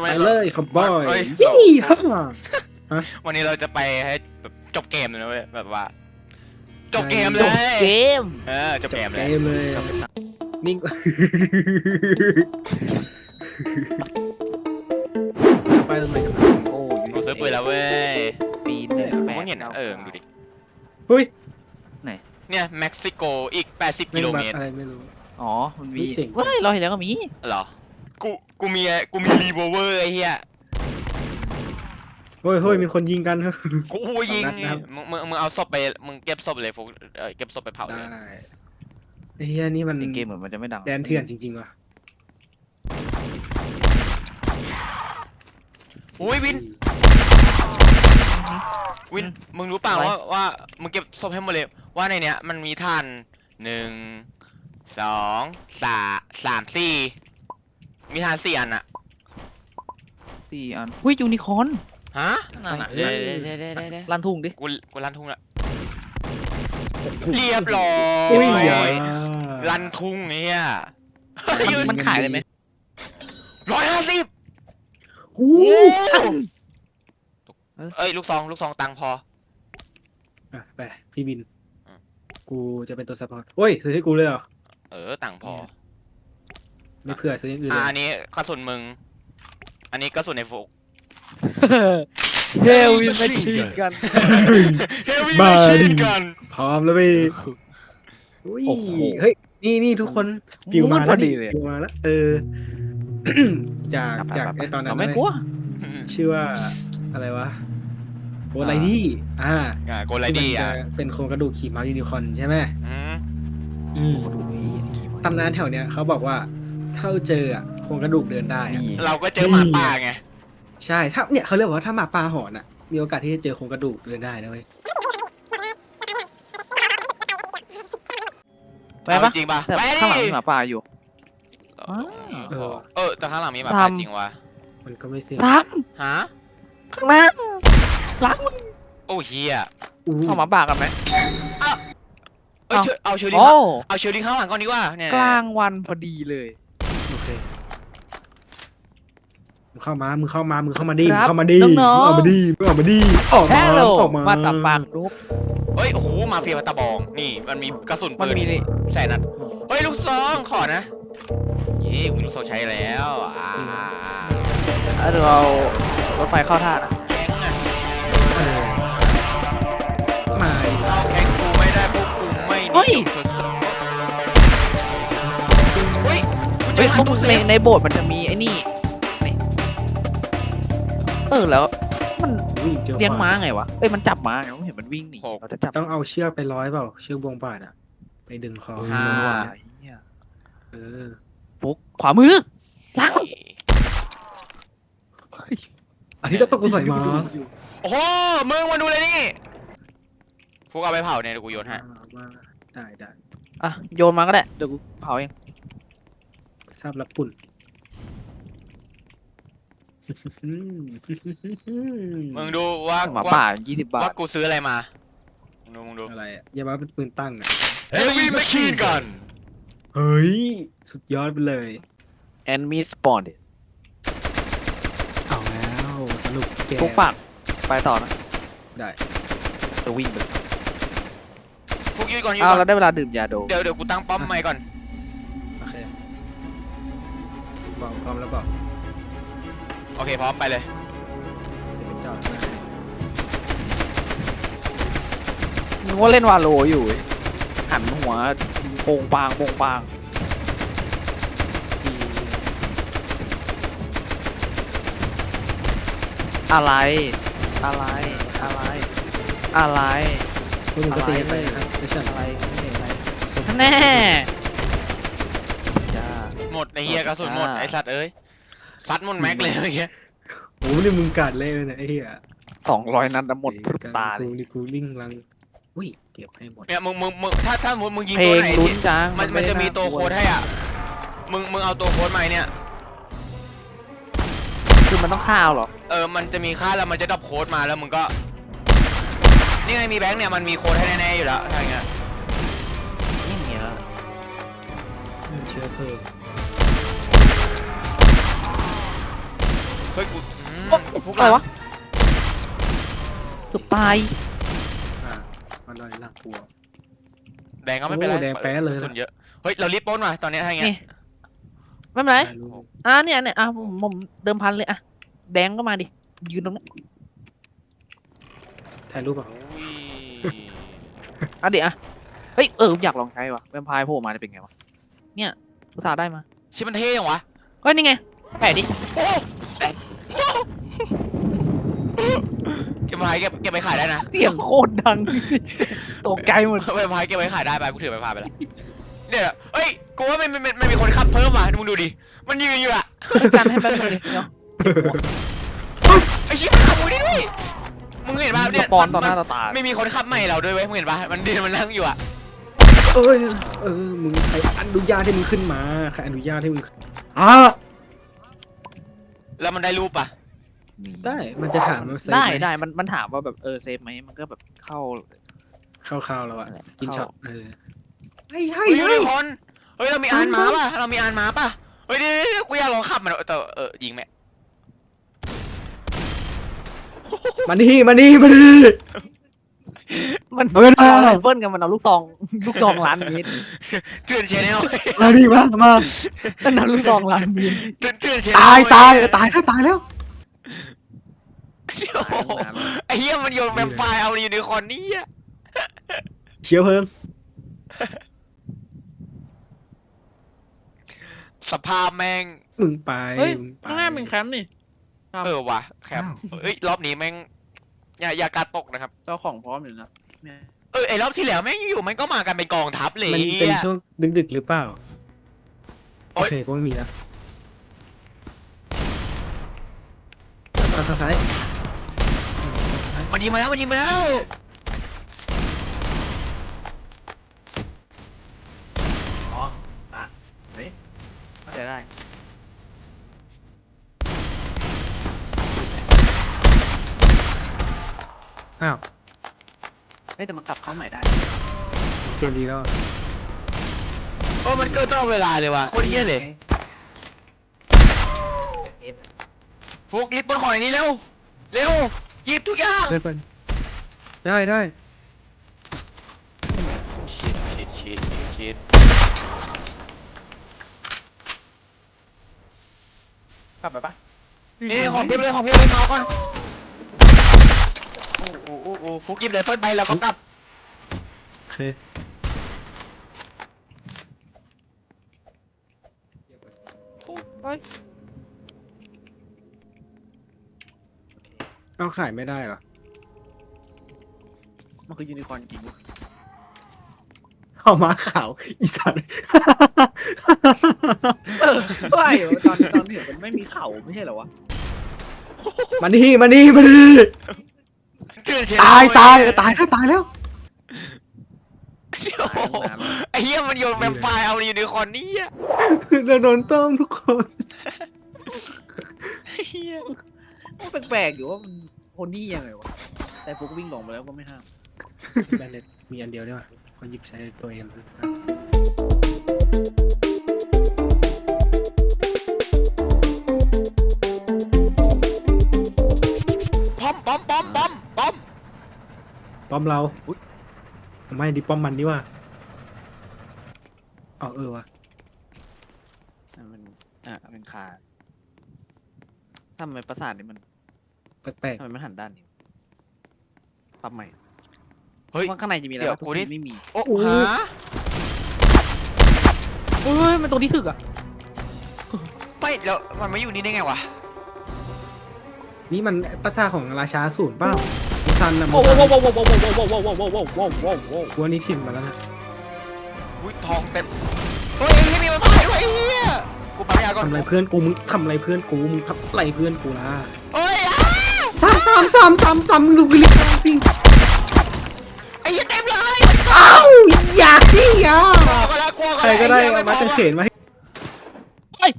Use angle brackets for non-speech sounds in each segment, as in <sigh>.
ไม่ไปเลยครับบอยเฮ้ยยี่ห้าวันนี้เราจะไปให้แบบจบเกมเลยนะเว้ยแบบว่า จบเกมเลจบย เกม เออจบเกมเลยเกมเลยนิ่ง ไปตรงไหนกันโอ้ยเราซื้อปืนแล้วเว้ยปีนเนี่ยผมแปดก็เห็นนะเออดูดิ เฮ้ยเนี่ยเม็กซิโกอีก 80ไม่กิโลรู้เมตร อะไรไม่รู้ อ๋อ มันมีเฮ้ยเจ๋งเฮ้ยเราเห็นแล้วก็มี เหรอ กูกูมีกูมีรีโวเวอร์ไอ้เหี้ยเฮ้ยเฮ้ยมีคนยิงกันกูยิงสองนัดนะครับ มึงมึงมึงเอาศพไปมึงเก็บศพเลยโฟกเอ่อเก็บศพไปเผาเลได้ยไอ้เฮียนี่มันในเกมเหมือนมันจะไม่ดังแดนเถื่อนจริงๆว่ะโอ้ยวินวินมึงรู้เปล่าว่าว่ามึงเก็บศพให้หมดเลยว่าในเนี้ยมันมีท่านหนึ่งสองสามสามสี่ มีท่านสี่อันอะสี่อันหุ้ยยูนิคอร์นฮะนั่นน่ะเดี๋ยวเดี๋ยวเดี๋ยวเดี๋ยวเดี๋ยวลันทุ่งดิกูกูลั่นทุ่งละเรียบร้ออุ้ยยอย่าลั่นทุ่งเนี่ยมันมันขายเลยไหมร้อยห้าสิบโอ้เอ้ยลูกซองลูกซองตังค์พออะไปพี่บินอืมกูจะเป็นตัวซัพพอร์ตโอ้ยซื้อให้กูเลยเหรอเออตังค์พอ ไม่เผื่อซื้ออย่างอื่นอะเลยอันนี้กระสุนมึง อันนี้กระสุนในโฟกเฮลวินมาชีกัน เฮฟวี่มาแมชชีดินกัน พร้อมแล้วพี่อุ้ยโอ้โหเฮ้ยนี่นี่ทุกคนฟิวมาพแล้อวดีดิเลย ฟิวมาแล้วเออ จากจากไอตอนนั้นเราไม่เว้ยกลัว ชื่อว่าอะไรวะโกไลดี้อ่าอ่าโกลไลดี้อะที่มันจะเป็นโครงกระดูกขี่ม้ายูนิคอร์นใช่ไหมอืม อืม ตำนานแถวเนี้ยเขาบอกว่า ถ้าเจออะโครงกระดูกเดินได้อะนี่เราก็เจอหมาป่าไง ใช่ถ้าเนี่ยเขาเรียกว่าถ้าหมาป่าหอนอะมีโอกาสที่จะเจอโครงกระดูกเดินได้นะเว้ย ไปปะเอาจริงป่ะแต่ไปข้างหลังดิมีหมาป่าอยู่เออเออ เออแต่ข้างหลังมีหมาป่าทำ จริงวะมันก็ไม่เสี่ยงหลังฮะข้างหน้าหลังโอ้เฮียอู้เข้าหมาป่ากันไหม เอ้ยเอ้าเชอเอาเชอรี่โอ้เอาเชอรี่ข้างหลังก่อนดีกว่าเนี่ยกลางวันพอดีเลย โอเค มึงเข้ามา มึงเข้ามา มึงเข้ามาดิคมึรังบเข้ามาดิน้มึองงๆ ออกมาดิมึงออกมาดิออกมาฮัลโหลออกมามาตับปากลุกเฮ้ย โอ้โห มาเฟียพัตตาบอง นี่ มันมีกระสุนมันปืนมีนี่แสนนัด เฮ้ย ลูกซอง ขอนะ เย้กูมีลูกซองใช้แล้ว อ่าอะเดี๋ยวเรารถไฟเข้าท่านะแข็งอะเออมาดิเอาแข็งกูไม่ได้พวกกูไม่นิยมทดสอบเฮ้ยกูเจเฮ้ยอเขาตู้เซในฟในโบสถ์มันจะมีไอ้นี่นี่เออแล้ว มันอุ้ยเจอเลี้ยงขวม้าไงวะเอ้ยมันจับม้าไงผมเห็นมันวิ่งหนีเราจะจับต้องเอาเชือกไปร้อยเปล่า เชือกบวงบาดอะไปดึงคอฮ่าว่าไอ้เหี้ยเออฟุกขวามือหลังอันนี้ต้องตกกูใส่มาสโอ้โหมึงมาดูเลยนี่ฟุกเอาไปเผาเนี่ยเดี๋ยวกูโยนให้มาได้ได้อะโยนมาก็ได้เดี๋ยวกูเผาเองทราบรับปุ่น มึงดูว่าหมาว่าป่ายี่สิบบาว่าท กูซื้ออะไรมา มึงดูมึงดูอะไรอะอย่ามาเป็นปืนตั้งอะ Heavy Machine Gun เฮ้ย สุดยอดไปเลยแอนมีสปอนเดเอาแล้วสนุกแกฟุกปากไปต่อนะ ได้ จะวิ่งไปเลยฟุกยืดก่อนยืดอ้าวก่อเรานได้เวลาดื่มยาโดเดี๋ยวเดี๋ยวกูตั้งป้อมใหม่ก่อน โอเคบอกพร้อมแล้วบอก โอเคพร้อมไปเลย จะเป็นจอดนะนึกว่าเล่นวาโลอยู่เว้ยหันหัวโปงปางโปงปางอะไร อะไร อะไร อะไร พวกมึงก็ตีอะไรไปนะครับไม่ใช่อะไรไม่เห็นอะไรแน่ จ้าหมดไอ้เฮียกระสุนหมดอ่าไอ้สัตว์เอ้ย ซัดหมดแม็กเลยเมื่อกี้โอ้โหนี่มึงกัดเลยนะไอ้เหี้ยสองร้อยนัดน้ำหมดพรึบตาเลกูยนี่กูลิงลังอุ้ยเก็บให้หมดเนี่ยมึงมึงมึงถ้าถ้ามึงมึงยิงเพลตัวงไหนลุ้นที่จังมันมันจะมีตัวโค้ดให้อะมึงมึงเอาตัวโค้ดมาเนี่ย คือมันต้องข้าวเหรอ เออ มันจะมีค่าแล้วมันจะดรอปโค้ดมาแล้วมึงก็ นี่ไงมีแบงค์เนี่ยมันมีโค้ดให้แน่ๆอยู่แล้วถ้าอย่างเงี้ยนี่เงี้ยเชื้อเพลิง เฮ้ยกูอืมโอ๊ะฟุกอะไรหลังวะเกือบตาย อ่ามันลอยหลักกลัว แดงก็ไม่เป็นไรโอ้แดงแป๊ะเลย ส่วนเยอะเฮ้ยเรารีบปล้นว่ะตอนเนี้ยถ้าอย่างเงี้นี่ ยไม่เป็นไรถ่ายรูปอะเนี่ยเนี่ยอะผมผมเดิมพันเลยอะ แดงก็มาดิ ยืนตรงนี้ถ่ายรูปอะอุ้ยอะเดี๋ยวอะ เฮ้ย เอออยากลองใช้ว่ะแวมไพร์โผล่มาจะเป็นไงวะ เนี่ยอุตส่าห์ได้มา ชิบมันเท่ยังวะเฮ้ยนี่ไงแปะดิโอ้ เก็บไม้เก็บเก็บไปขายได้นะเสียงโคตรดัง ตกใจหมดไปพายเก็บไปขายได้ไปกูถือไปพายไปแล้วเนี่ยเอ้ยกูว่ามันมันมันมันมีคนขับเพิ่มมามึงดูดิมันยืนอยู่อะกันให้แป๊บนึงดิเนาะไอ้เชี่ยมันขับมึงได้ด้วยมึงเห็นป่ะสเนี่ยปอนต่อหมัน้าต่อตา ไม่มีคนขับใหม่เราด้วยเว้ยมึงเห็นป่ะมันเดินมันนั่งอยู่อะเอ้ยเออมึงใครอนุญาตให้มึงขึ้นมาใครอนุญาตให้มึงขึ้นอ่า แล้วมันได้รูปป่ะได้ มันจะถามว่าเซฟได้ไหมได้มันมันถามว่าแบบเออเซฟไหมมันก็แบบเข้าคร่าวๆแล้วอะนั่นแหละ สกินช็อตเออใช่ใช่เฮ้ยใช่มีคนเฮ้ยเรามีอานม้าป่ะเรามีอานม้าป่ะเฮ้ยเดี๋ยวเดี๋ยวเดี๋ยวกูอยากลองขับมันแต่เออยิงแม่มานี่มานี่มานี่ มันเอาเงินมาเอาไรเฟิลกันมันเอาลูกซอง ลูกซองล้านเมตรเตือนเชนแนลมาดิมามามันเอาลูกซองล้านเมตรเตือนเตือนเชนตายตายเออตายแล้วตายแล้วโอ้โหไอ้เหี้ยมันโยนแวมไพร์เอายูนิคอร์นนี่อะเชียวเพลิงสภาพแม่งมึงไปเฮ้ยมึงไปข้างหน้าเป็นแคมป์นี่ครับเออว่ะแคมอ้าวเอ้ยรอบนี้แม่ง อย่าอย่ากาดตกนะครับ เจ้าของพร้อมอยู่นะเนี่ยเออไอรอบที่แล้วแม่งอยู่ๆมันก็มากันเป็นกองทัพเลยมันไอ้เป็นเหี้ยช่วงดึกๆหรือเปล่า โอ๊โอยเคก็ไม่มีแล้วทางซ้ายมันยิงมาแล้วมันยิงมาแล้วอ๋ออะเฮ้ยเข้าใจได้ อ้าวเฮ้ยแต่มันกลับเข้าใหม่ได้ เกมดีแล้วอะโอ้มันเกิดตลอดเวลาเลยว่ะโคตรเหี้ยเลยฟุกรีบปนของในนี้เร็ว เร็วหยิบทุกอย่าง เพื่อนเพื่อนได้ได้ชิดชิดชิดชิดกลับไปปะนี่ของพี่เลยของพี่เลยมาก่อนโอ้ โหโอ้โหฟุกหยิบเลยเฟิร์สไปแล้วก็กลับโอเคเฮ้ยเอาขายไม่ได้เหรอ มันคือยูนิคอร์นจริงวะเอามาขาว อีสัตว์ เออไม่เหรอตอนตอนเห็นมันไม่มีเข่าไม่ใช่เหรอวะ มานี่มานี่มานี่ เตือนเชนตายตายเออตายแล้วตายแล้ว โอ้โหไอ้เหี้ยมันโยนแวมไพร์เอายูนิคอร์นนี่อะเราโดนต้มทุกคนเหี้ยมันแปลกๆอยู่ว่ามันโพนี่ยังไงวะ แต่ฟุกวิ่งหลงไปแล้วก็ไม่ห้าม แบนเน็ตมีอันเดียวเนี่ยว่ะคนหยิบใช้ตัวเอง ป้อมเราไม่ดิป้อมมันดีว่าเอาเออว่ะอะมันอะเป็นคาทำไมประสาทนี่มันแปลกทำไมมันหันด้านนี้ปรับใหม่เฮ้ย ว่าข้างในจะมีอะไรเดี๋ยววะทุกกูทีนี่ไม่มีโอ้ฮะเฮ้ยมันตัวนี้ถึกอะไม่แล้วมันไม่อยู่นี่ได้ไงวะ ๆนี่มันภาษาของราชาศูนย์เปล่ามู ซันนะมูโว้ซันโว้โว้โว้โว้โว้โว้โว้โว้โว้โว้โว้โว้โว้กลัวนี่ถิ่นมาแล้วนะอุ้ยทองเต็มเฮ้ยไอ้เหี้ยมีแวมไพร์ด้วยไอ้เหี้ยกูปัญญาก่อนทำอะไรเพื่อนกูมึงทำอะไรเพื่อนกูมึงทำอะไรเพื่อนกูล่ะเฮ้ยอะสามสามสามสามสามลูกลิขิตสิไอ้เหี้ยเต็มเลยอ้าวอยากดิอะกลัวก็แล้วกลัวก็ใครแล้วก็ได้อ้หี้ยเอามาจังเขนมาให้เฮ้ย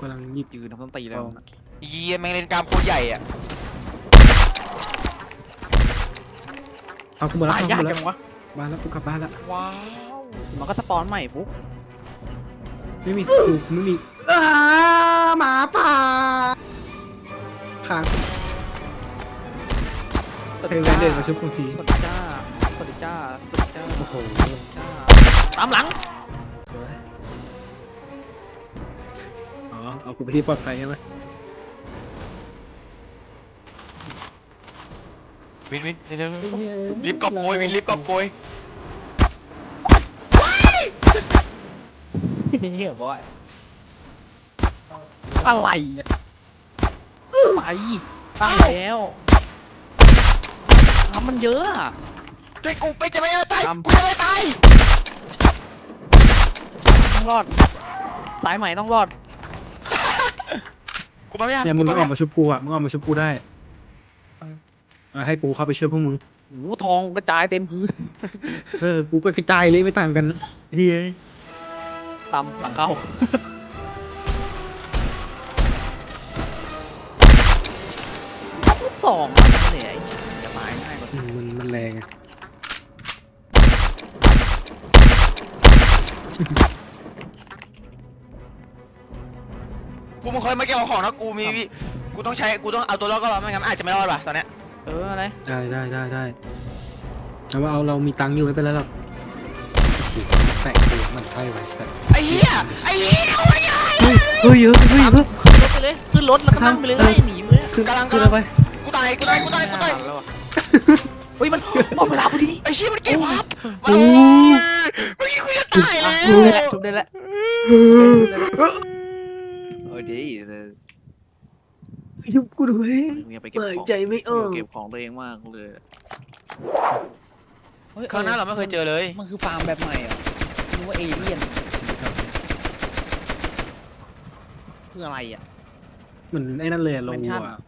กำลังหยิบยืนทำต้นตีแล้วนะ เหี้ยแม่งเล่นกล้ามโคตรใหญ่อะเอาขึ้นมาแล้วตายเอายากขึ้นมาแล้จัวงวะ บ้านแล้วกูกลับบ้านแล้วว้าวมันก็สปอนใหม่ฟุกไม่มีกูไม่มีอ้ามาป่าค้างเพลงแวนเดนมาชุบกูทีสวัสดีจ้าสวัสดีจ้าสวัสดีจ้าโอ้โหจ้าตามหลังสวยอ๋อเอากูไปที่ปลอดภัยใช่ไหม วินวินเร็วๆรีบกอบโกยวินรีบกอบโกยเฮียบอยอะไรอะไปตั้งแล้วทำมันเยอะอะช่วยกูไปจะไม่ตายทำกูจะไม่ตายต้องรอดสายใหม่ต้องรอดกูมาไม่ทันเนี่ยมึงกูออกมาชุบกูอะมึงออกมาชุบกูได้ อะให้กูเข้าไปช่วยพวกมึง โอ้โหทองกระจายเต็มพื้น เออ กูก็กระจายเลยไม่ต่างกันเฮ้ยตำหลังเข้า สองมันเหนื่อยจะตายง่ายกว่าอืมมันมันแรงอะกูมึงเคยมาเก็บของนะกูมีวิกูต้องใช้กูต้องเอาตัวรอดก็รอดไม่งั้นมันอาจจะไม่รอดว่ะตอนเนี้ย เอออะไรได้ได้ได้ได้แต่ว่าเอาเรามีตังค์อยู่ไม่เป็นไรหรอกแตะกูมันใช่ไว้สัตว์ไอ้เหี้ยไอ้เหี้ยโอ้ยเฮ้ยเฮ้ยเยอะเฮ้ยเฮ้ยรถไปเลยขึ้นรถแล้วก็นั่งไปเลยเออหนีไปเลยขึ้นกำลังขึ้นกำลังเอาไปกูตายกูตายกูตายกูตายเฮ้ยมันหมดเวลาพอดีไอ้เชี่ยมันเก็บวับโอ้เมื่อกี้กูจะตายแล้วทุบได้แล้วทุบได้แล้วโอ้ยดีเล ยยุบกูด้วยมึงอย่าไปเก็บเปิดของใจไม่ออกเก็บของตัวเองมากเลยฮ้ยครั้งหน้าเราไม่เคยเจอเลย มันคือฟาร์มแบบใหม่เหรอะนึกว่าเอเลี่ยนคืออะไรอะ เหมือนไอ้นั่นเลยอะโลแมนชั่นอะ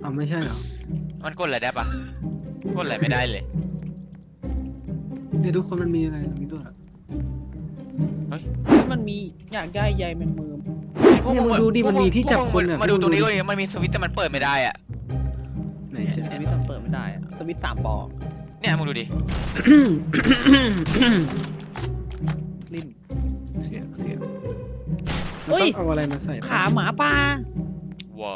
เอาไม่ใช่เหรอมันกดอะไรได้ปะกดอะไรไม่ได้เลย เดี๋ยวทุกคนมันมีอะไรตรงนี้ด้วยอะมันมีอยากได้ใยแมงมุม เนี่ยมึงดูดิมันมีที่จับคนอะ มาดูตรงนี้มึก็งดูดิดิมันมีสวิตช์แต่มันเปิดไม่ได้อะ ไหนเนี่ยเจะสวิตช์มันเปิดไม่ได้อะสวิตช์สามปอเนี่ยมึงดูดิ ลิ้น เสียเสียเฮ้ยต้องเอาอะไรมาใส่ขาหมาป่า ว้า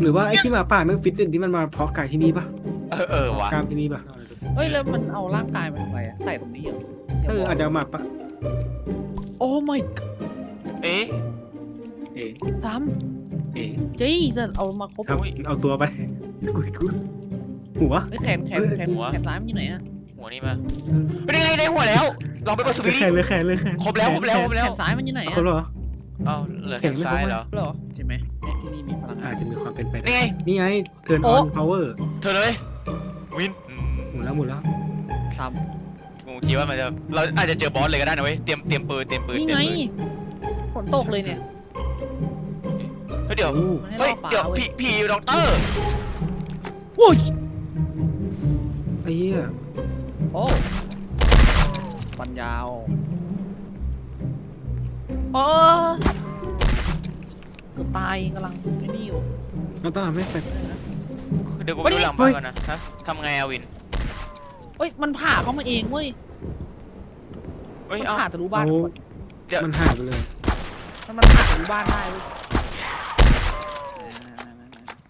หรือว่าไอ้ที่หมาป่าแม่งฟิตเด่นที่มันมาเพาะกายที่นี่ปะเออเออว่ะกล้ามที่นี่ปะเฮ้ย แล้วมันเอาร่างกายมาทำไมอะใส่ตรงนี้เหรอเอออาจจะเอามาปะโอ้ my เอ๊ะ เอ๋ซ้เอ๋ำจี้จะเอามาครบเอาเอาตัวไปกูกูหัวเฮ้ยแขนแขนแขนแขนซ้ายมันอยู่ไหนอะหัวนี่มาเป็นยังไงในหัวแล้วลองไปกดสวิตช์แขนเลยแขนเลยแขนครบแล้วครบแล้วครบแขแล้วนซ้ายมันอยู่ไหนเอาอะครบแล้วเหรอเอ้าเหลือแขนซ้ายเหรอเหรอใช่ไหมเนี่ยที่นี่มีพลังงาอานจจะมีความเป็นไปได้นี่ไงนี่ไงเทิร์นอโอ้อนพาวเวอร์เธอเลยวินอืมหมุนแล้วหมุนแล้วซ้กูคิดว่ามันจะเราอาจจะเจอบอสเลยก็ได้นะเว้ยเตรียมเตรียมปืนเตรียมปืำนนี่เตรียไงมปืนฝนตกเลยเนี่ยเฮ้ยเดี๋ยวโอ้มันให้เฮ้ยล่อปลาเดี๋ยวเว้ยพี่พี่ด็อกเตอร์โอ้ยไอ้เหี้ยโอ้ฟันยาวโอ้กูตายกำลังไม่นี่อยู่เราต้องทำให้แฟนเดี๋ยวกูไปดูหลังบ้านก่อนนะฮะทำไงอะวินเฮ้ยมันผ่าเข้ามาเองเว้ยเฮ้ยมันเอ้าผ่าทะลุบ้านเอาหมดเดี๋ยวมันหายไปเลย มันมันผ่าทะลุบ้านได้เว้ยเ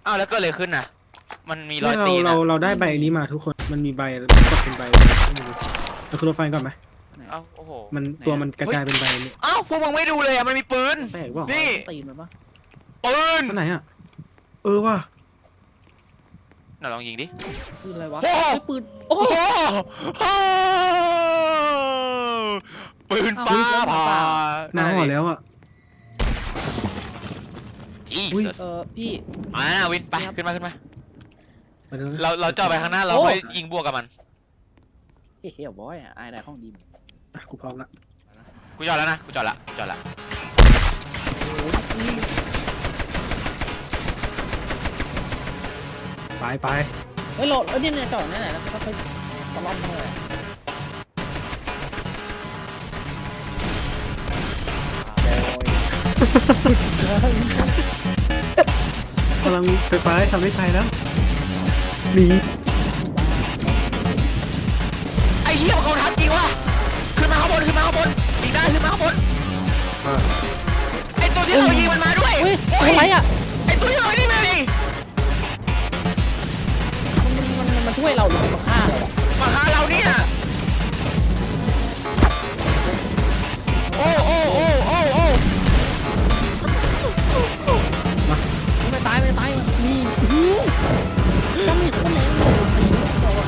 อ้าแล้วก็เลยขึ้นน่ะ มันมีรอยเนี่ยเราตีนเราอะเราได้ใบนี้มาทุกคน มันมีใบตกเป็นใบเราขึ้นรถไฟก่อนไหมเอ้าโอ้โห มันตัวมันกระจายเป็นใบเนี่ยเอ้าพวกมึงไม่ดูเลยอะมันมีปืน แปลกเปล่านี่ ตีนมันปะปืนอันไหนอะ เออว่ะน่าลองยิงดิ ปืนอะไรวะโอ้โห เฮ้ยปืนโอ้โอ้โหโอ้ปืนฟ้าผ่า น้ำห่อแล้วอะจี อุ๊ยสัสเออพี่ อ่าวินไปขึ้นมาขึ้นมา ไปดูนะเราเราจ่อไปข้างหน้าเราโอ้ไปยิงบวกกับมัน เฮ้ยเฮ้ยบอยอะไอ้ได้ห้องดีมอะกูพร้อมละกูจอดแล้วนะกูจอดละกูจอดละไปไปเฮ้ยโหลดเอ้ยเนี่ยเนี่ยจอดนั่นแหละแล้วก็ไปตะล่อมมาเลยโอ้ย กำลังไฟฟ้าทำได้ใช้แล้วหนีไอ้เหี้ยมันเขาทำจริงวะขึ้นมาข้างบนขึ้นมาข้างบนยิงได้ขึ้นมาข้างบนที่เรายิงมันมาด้วยเฮ้ยตัวอะไรอะไอ้ตัวที่เรานี่มาดิมันมันมันช่วยเราหรือมันมาฆ่าเราอะมาหาเราเนี่ย ไม่ตายไม่ตายมันนี่อื้อก็มีคนแรงตีเราอะ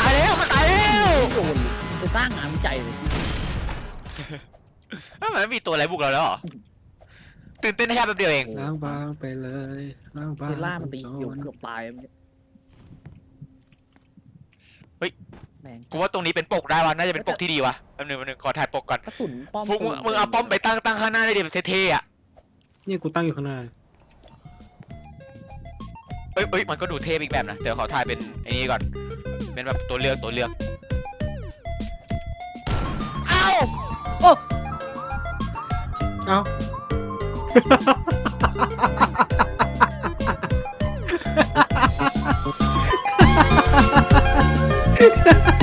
ตายแล้วมันตายแล้วโดนไปสร้างงานวิจัยเลยทำไมไม่มีตัวอะไรบุกเราแล้วเหรอตื่นเต้นแค่แป๊บเดียวเอง ล้างบางไปเลยล้างบางเซล่ามันตีเขียวเกือบตายมัน แรงกูว่าตรงนี้เป็นปกได้วะน่าจะเป็นปกที่ดีวะแป๊บนึงแป๊บนึงขอถ่ายปกก่อนกระสุนป้อมฟุกมึงมึงเอาป้อมไปตั้งตั้งข้างหน้าได้ดิแบบเท่ๆอะนี่กูตั้งอยู่ข้างหน้าเอ้ยเอ้ยมันก็ดูเท่อีกแบบนะ เดี๋ยวขอถ่ายเป็นไอ้นี่ก่อน เป็นแบบตัวเลือกตัวเลือกเอ้าเอ้า Yeah. <laughs>